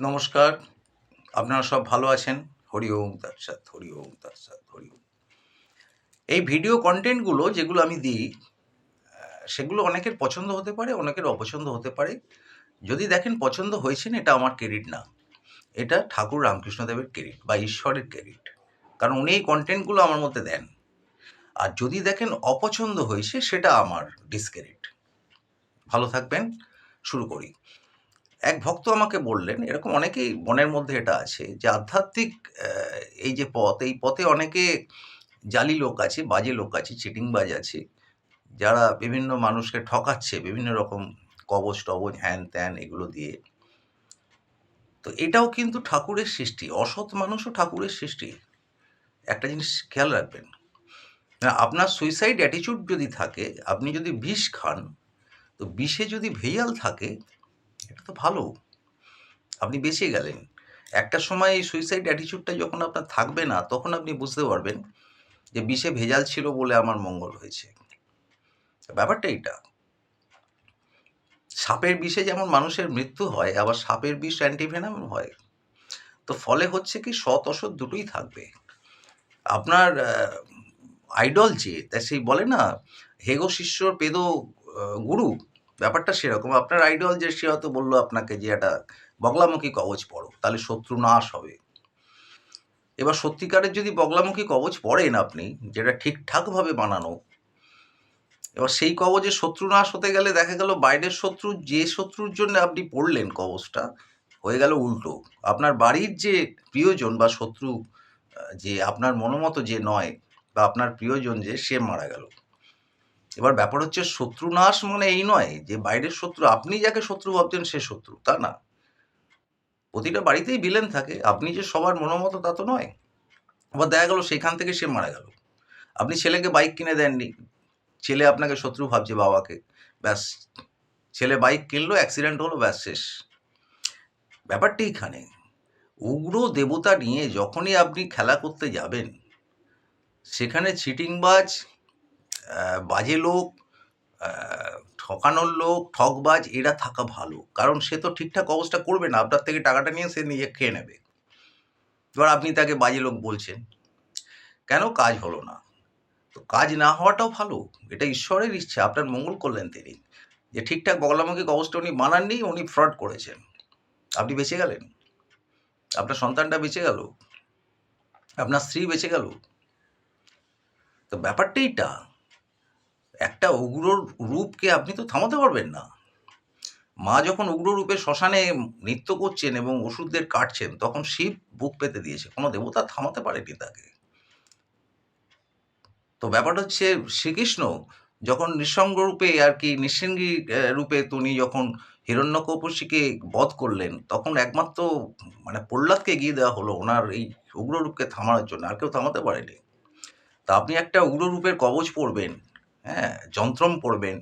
নমস্কার। আপনারা সব ভালো আছেন? হরি ওম, তার সাথ, হরি ওম তাৎসাৎ হরি ওম। এই ভিডিও কন্টেন্টগুলো যেগুলো আমি দিই সেগুলো অনেকের পছন্দ হতে পারে, অনেকের অপছন্দ হতে পারে। যদি দেখেন পছন্দ হয়েছে না, এটা আমার ক্রেডিট না। এটা ঠাকুর রামকৃষ্ণদেবের ক্রেডিট বা ঈশ্বরের ক্রেডিট কারণ উনি এই কন্টেন্টগুলো আমার মধ্যে দেন। আর যদি দেখেন অপছন্দ হয়েছে, সেটা আমার ডিসক্রেডিট ভালো থাকবেন। শুরু করি। এক ভক্ত আমাকে বললেন, এরকম অনেকেই মনের মধ্যে এটা আছে যে আধ্যাত্মিক এই যে পথ, এই পথে অনেকে জালি লোক আছে, বাজে লোক আছে, চিটিংবাজ আছে, যারা বিভিন্ন মানুষকে ঠকাচ্ছে, বিভিন্ন রকম কবচ টবচ, হ্যান ত্যান এগুলো দিয়ে। তো এটাও কিন্তু ঠাকুরের সৃষ্টি, অসৎ মানুষও ঠাকুরের সৃষ্টি। একটা জিনিস খেয়াল রাখবেন আপনার সুইসাইড অ্যাটিচিউড যদি থাকে, আপনি যদি বিষ খান, তো বিষে যদি ভেজাল থাকে তো ভালো। আপনি বেঁচে গেলেন। একটা সময় এই সুইসাইড অ্যাটিচিউডটা যখন আপনার থাকবে না, তখন আপনি বুঝতে পারবেন যে বিষে ভেজাল ছিল বলে আমার মঙ্গল হয়েছে। ব্যাপারটা এইটা। সাপের বিষে যেমন মানুষের মৃত্যু হয়, আবার সাপের বিষ অ্যান্টিভেনাম হয়। তো ফলে হচ্ছে কি সৎ অসৎ দুটোই থাকবে। আপনার আইডল যে, তা সেই বলে না, হেগো শিষ্যর পেদ গুরু ব্যাপারটা সেরকম। আপনার আইডল যে, সে হয়তো বলল আপনাকে যে, একটা বগলামুখী কবচ পড়ো, তাহলে শত্রু নাশ হবে। এবার সত্যিকারের যদি বগলামুখী কবচ পড়েন আপনি, যেটা ঠিকঠাকভাবে বানানো, এবার সেই কবচে শত্রু নাশ হতে গেলে দেখা গেল বাইরের শত্রু, যে শত্রুর জন্য আপনি পড়লেন কবচটা, হয়ে গেল উল্টো। আপনার বাড়ির যে প্রিয়জন বা শত্রু যে আপনার মনোমতো যে নয়, বা আপনার প্রিয়জন যে, সে মারা গেল। এবার ব্যাপার হচ্ছে শত্রু নাশ মানে এই নয় যে বাইরের শত্রু, আপনি যাকে শত্রু ভাবছেন সে শত্রু, তা না। প্রতিটা বাড়িতেই বিলেন থাকে, আপনি যে সবার মনোমতো তা তো নয়। আবার দেখা গেল সেখান থেকে সে মারা গেল। আপনি ছেলেকে বাইক কিনে দেননি, ছেলে আপনাকে শত্রু ভাবছে বাবাকে, ব্যাস। ছেলে বাইক কিনলো অ্যাক্সিডেন্ট হলো, ব্যাস শেষ। ব্যাপারটি এখানে, উগ্র দেবতা নিয়ে যখনই আপনি খেলা করতে যাবেন, সেখানে চিটিংবাজ বাজে লোক ঠকানোর লোক, ঠকবাজ, এরা থাকা ভালো। কারণ সে তো ঠিকঠাক অবস্থা করবে না। আপনার থেকে টাকাটা নিয়ে সে নিজে খেয়ে নেবে। এবার আপনি তাকে বাজে লোক বলছেন, কেন কাজ হলো না? তো কাজ না হওয়াটাও ভালো। এটা ঈশ্বরের ইচ্ছা, আপনার মঙ্গল করলেন তিনি। যে ঠিকঠাক বগলামুখী অবস্থা উনি বানাননি উনি ফ্রড করেছেন। আপনি বেঁচে গেলেন। আপনার সন্তানটা বেঁচে গেল। আপনার স্ত্রী বেঁচে গেল। তো ব্যাপারটা এইটা। একটা উগ্র রূপকে আপনি তো থামাতে পারবেন না। মা যখন উগ্র রূপে শ্মশানে নৃত্য করছেন এবং ওষুধদের কাটছেন, তখন শিব বুক পেতে দিয়েছে। কোনো দেবতা থামাতে পারেনি তাকে। তো ব্যাপারটা হচ্ছে শ্রীকৃষ্ণ যখন নিঃসঙ্গ রূপে আর কি নিঃসঙ্গী রূপে তিনি যখন হিরণ্যকপশীকে বধ করলেন, তখন একমাত্র মানে প্রহ্লাদকে এগিয়ে দেওয়া হলো ওনার এই উগ্র রূপকে থামানোর জন্য। আর কেউ থামাতে পারেনি। তা আপনি একটা উগ্র রূপের কবচ পড়বেন হ্যাঁ যন্ত্রম পড়বেন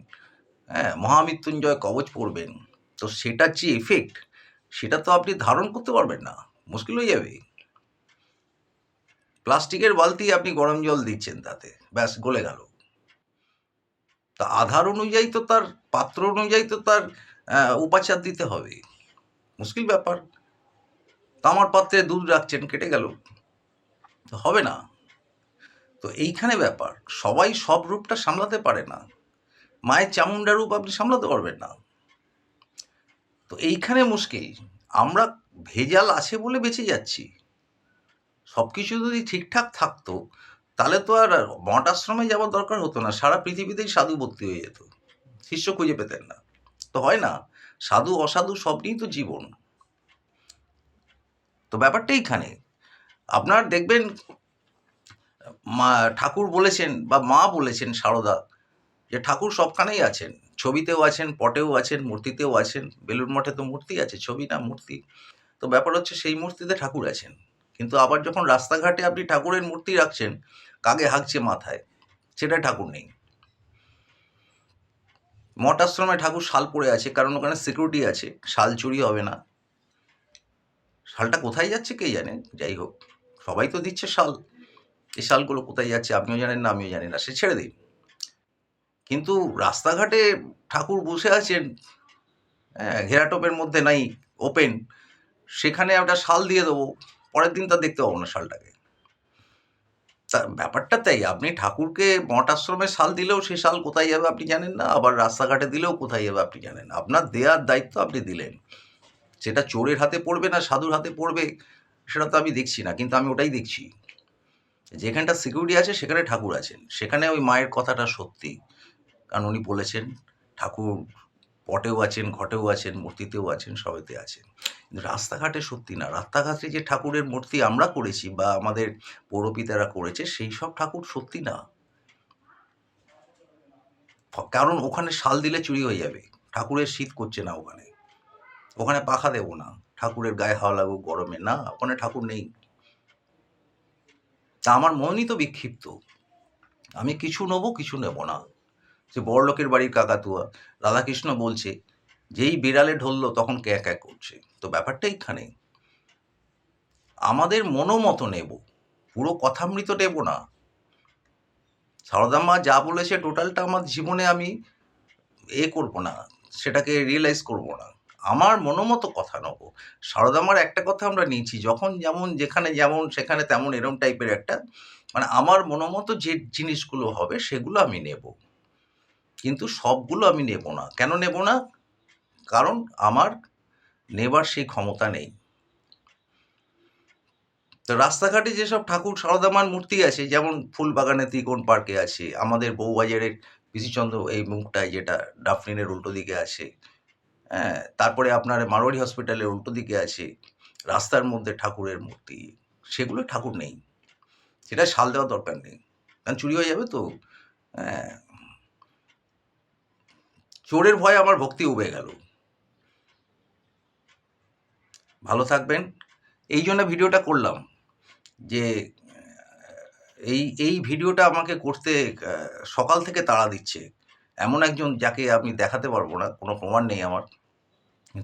হ্যাঁ মহামৃত্যুঞ্জয় কবচ পড়বেন। তো সেটার যে এফেক্ট সেটা তো আপনি ধারণ করতে পারবেন না, মুশকিল হয়ে যাবে। প্লাস্টিকের বালতি আপনি গরম জল দিচ্ছেন তাতে, ব্যাস, গলে গেল। তা আধার অনুযায়ী তো তার, পাত্র অনুযায়ী তো তার উপাচার দিতে হবে। মুশকিল ব্যাপার। তামার পাত্রে দুধ রাখছেন, কেটে গেল। হবে না। তো এইখানে ব্যাপার, সবাই সব রূপটা সামলাতে পারে না। মায়ের চামুন্ডা রূপ আপনি সামলাতে পারবেন না। তো এইখানে মুশকিল, আমরা ভেজাল আছে বলে বেঁচে যাচ্ছি। সব কিছু যদি ঠিকঠাক থাকতো, তাহলে তো আর মঠ আশ্রমে যাওয়ার দরকার হতো না, সারা পৃথিবীতেই সাধু ভর্তি হয়ে যেত। শিষ্য খুঁজে পেতেন না। তো হয় না, সাধু অসাধু সব নিয়েই তো জীবন। তো ব্যাপারটা এইখানে। আপনার দেখবেন মা, ঠাকুর বলেছেন বা মা বলেছেন সারদা যে ঠাকুর সবখানেই আছেন। ছবিতেও আছেন, পটেও আছেন, মূর্তিতেও আছেন। বেলুর মঠে তো মূর্তি আছে, ছবি না, মূর্তি। তো ব্যাপার হচ্ছে সেই মূর্তিতে ঠাকুর আছেন। কিন্তু আবার যখন রাস্তাঘাটে আপনি ঠাকুরের মূর্তি রাখছেন, কাগে হাঁকছে মাথায়, সেটা ঠাকুর নেই। মঠ আশ্রমে ঠাকুর শাল পড়ে আছে, কারণ ওখানে সিকিউরিটি আছে, শাল চুরি হবে না। শালটা কোথায় যাচ্ছে কে জানে? যাই হোক, সবাই তো দিচ্ছে শাল। এই শালগুলো কোথায় যাচ্ছে আপনিও জানেন না, আমিও জানি না, সে ছেড়ে দিন কিন্তু রাস্তাঘাটে ঠাকুর বসে আছেন হ্যাঁ ঘেরাটোপের মধ্যে নাই ওপেন সেখানে একটা শাল দিয়ে দেবো, পরের দিন তা দেখতে পাবো না শালটাকে। ব্যাপারটা তাই, আপনি ঠাকুরকে মঠ আশ্রমে শাল দিলেও সেই শাল কোথায় যাবে আপনি জানেন না, আবার রাস্তাঘাটে দিলেও কোথায় যাবে আপনি জানেন আপনার দেওয়ার দায়িত্ব আপনি দিলেন। সেটা চোরের হাতে পড়বে না সাধুর হাতে পড়বে, সেটা তো আমি দেখছি না, কিন্তু আমি ওটাই দেখছি। যেখানটা সিকিউরিটি আছে, সেখানে ঠাকুর আছেন। সেখানে ওই মায়ের কথাটা সত্যি। কারণ উনি বলেছেন, ঠাকুর পটেও আছেন, ঘটেও আছেন, মূর্তিতেও আছেন, সবেতে আছেন। কিন্তু রাস্তাঘাটে সত্যি না। রাস্তাঘাটে যে ঠাকুরের মূর্তি আমরা করেছি বা আমাদের পৌরপিতারা করেছে, সেই সব ঠাকুর সত্যি না। কারণ ওখানে শাল দিলে চুরি হয়ে যাবে। ঠাকুরের শীত করছে না ওখানে। ওখানে পাখা দেবো না। ঠাকুরের গায়ে হাওয়া লাগুক গরমে। না, ওখানে ঠাকুর নেই। তা আমার মনই তো বিক্ষিপ্ত। আমি কিছু নেব, কিছু নেব না। সে বড়লোকের বাড়ির কাকাতুয়া, রাধাকৃষ্ণ বলছে, যেই বিড়ালে ঢললো তখন ক্যাঁ ক্যাঁ করছে? তো ব্যাপারটা এইখানে। আমাদের মনোমতো নেব, পুরো কথামৃত নেব না। সারদাম্মা যা বলেছে টোটালটা আমার জীবনে আমি এ করব না, সেটাকে রিয়েলাইজ করব না। আমার মনোমতো কথা নেব। সারদামার একটা কথা আমরা নিয়েছি, যখন যেমন যেখানে যেমন সেখানে তেমন এরম টাইপের একটা মানে আমার মনোমতো যে জিনিসগুলো হবে সেগুলো আমি নেব। কিন্তু সবগুলো আমি নেব না। কেন নেব না? কারণ আমার নেবার সেই ক্ষমতা নেই। তো রাস্তাঘাটে যেসব ঠাকুর সারদামার মূর্তি আছে, যেমন ফুলবাগানে ত্রিকোণ পার্কে আছে, আমাদের বউবাজারের পিসিচন্দ্র এই মুখটায় যেটা ডাফলিনের উল্টো দিকে আছে হ্যাঁ তারপরে আপনার মারোয়ারি হসপিটালের উল্টো দিকে আছে রাস্তার মধ্যে ঠাকুরের মূর্তি, সেগুলো ঠাকুর নেই। সেটা শাল দেওয়ার দরকার নেই। কারণ চুরি হয়ে যাবে তো। হ্যাঁ। চোরের ভয়ে আমার ভক্তি উবে গেল। ভালো থাকবেন। এই জন্য ভিডিওটা করলাম যে, এই এই ভিডিওটা আমাকে করতে সকাল থেকে তাড়া দিচ্ছে। এমন একজন যাকে আমি দেখাতে পারব না, কোনো প্রমাণ নেই আমার।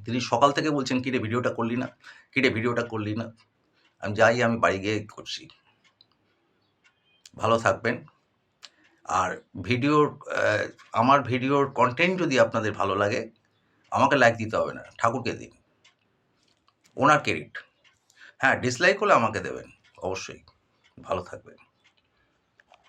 তিনি সকাল থেকে বলছেন, কিরে, ভিডিওটা করলি না? কিরে, ভিডিওটা করলি না? আমি যাই, আমি বাড়ি গিয়ে করছি। ভালো থাকবেন। আর ভিডিওর আমার ভিডিওর কন্টেন্ট যদি আপনাদের ভালো লাগে, আমাকে লাইক দিতে হবে না, ঠাকুরকে দিন। ওনার ক্রেডিট হ্যাঁ ডিসলাইক হলে আমাকে দেবেন, অবশ্যই। ভালো থাকবেন।